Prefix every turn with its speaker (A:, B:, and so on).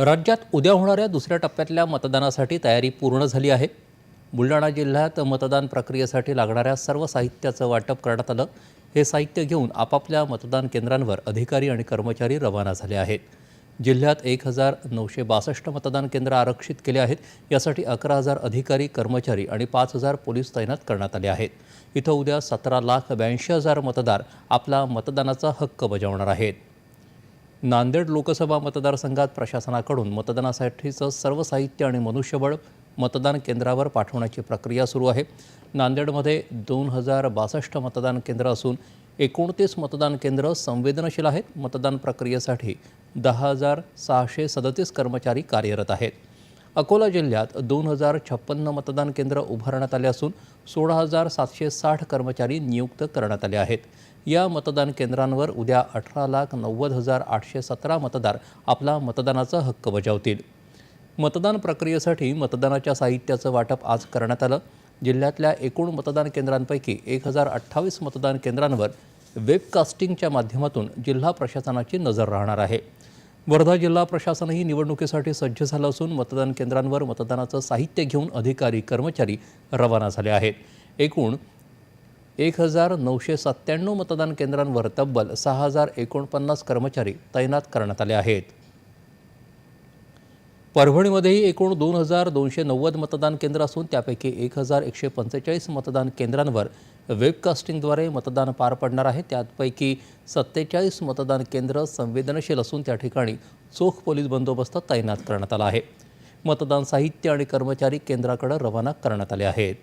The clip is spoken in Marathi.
A: राज्यात उद्या होणाऱ्या दुसऱ्या टप्प्यातल्या मतदानासाठी तयारी पूर्ण झाली आहे. बुलढाणा जिल्ह्यात मतदान प्रक्रियेसाठी लागणाऱ्या सर्व साहित्याचं वाटप करण्यात आलं. हे साहित्य घेऊन आपापल्या मतदान केंद्रांवर अधिकारी आणि कर्मचारी रवाना झाले आहेत. जिल्ह्यात एक हजार नऊशे बासष्ट मतदान केंद्र आरक्षित केले आहेत. यासाठी अकरा हजार अधिकारी कर्मचारी आणि पाच हजार पोलीस तैनात करण्यात आले आहेत. इथं उद्या सतरा लाख ब्याऐंशी हजार मतदार आपला मतदानाचा हक्क बजावणार आहेत. नांदेड लोकसभा मतदारसंघात प्रशासनाकडून मतदानासाठीचं सर्व साहित्य आणि मनुष्यबळ मतदान केंद्रावर पाठवण्याची प्रक्रिया सुरू आहे. नांदेडमध्ये दोन हजार बासष्ट मतदान केंद्र असून एकोणतीस मतदान केंद्र संवेदनशील आहेत. मतदान प्रक्रियेसाठी दहा हजार सहाशे सदतीस कर्मचारी कार्यरत आहेत. अकोला जिल्ह्यात दोन हजार छप्पन्न मतदान केंद्र उभारण्यात आले असून सोळा हजार सातशे साठ कर्मचारी नियुक्त करण्यात आले आहेत. या मतदान केंद्रांवर उद्या अठरा लाख नव्वद हजार आठशे सतरा मतदार आपला मतदानाचा हक्क बजावतील. मतदान प्रक्रियेसाठी मतदानाच्या साहित्याचं वाटप आज करण्यात आलं. जिल्ह्यातल्या एकूण मतदान केंद्रांपैकी एक हजार अठ्ठावीस मतदान केंद्रांवर वेबकास्टिंगच्या माध्यमातून जिल्हा प्रशासनाची नजर राहणार आहे. वर्धा जिल्हा प्रशासनही निवडणुकीसाठी सज्ज झालं असून मतदान केंद्रांवर मतदानाचं साहित्य घेऊन अधिकारी कर्मचारी रवाना झाले आहेत. एकूण एक हजार नऊशे सत्त्याण्णव मतदान केंद्रांवर तब्बल सहा हजार एकोणपन्नास कर्मचारी तैनात करण्यात आले आहेत. परभणीमध्येही एकूण दोन हजार दोनशे नव्वद मतदान केंद्र असून त्यापैकी एक हजार एकशे पंचेचाळीस मतदान केंद्रांवर वेबकास्टिंगद्वारे मतदान पार पडणार आहे. त्यापैकी सत्तेचाळीस मतदान केंद्र संवेदनशील असून त्या ठिकाणी चोख पोलीस बंदोबस्त तैनात करण्यात आला आहे. मतदान साहित्य आणि कर्मचारी केंद्राकडे रवाना करण्यात आले आहेत.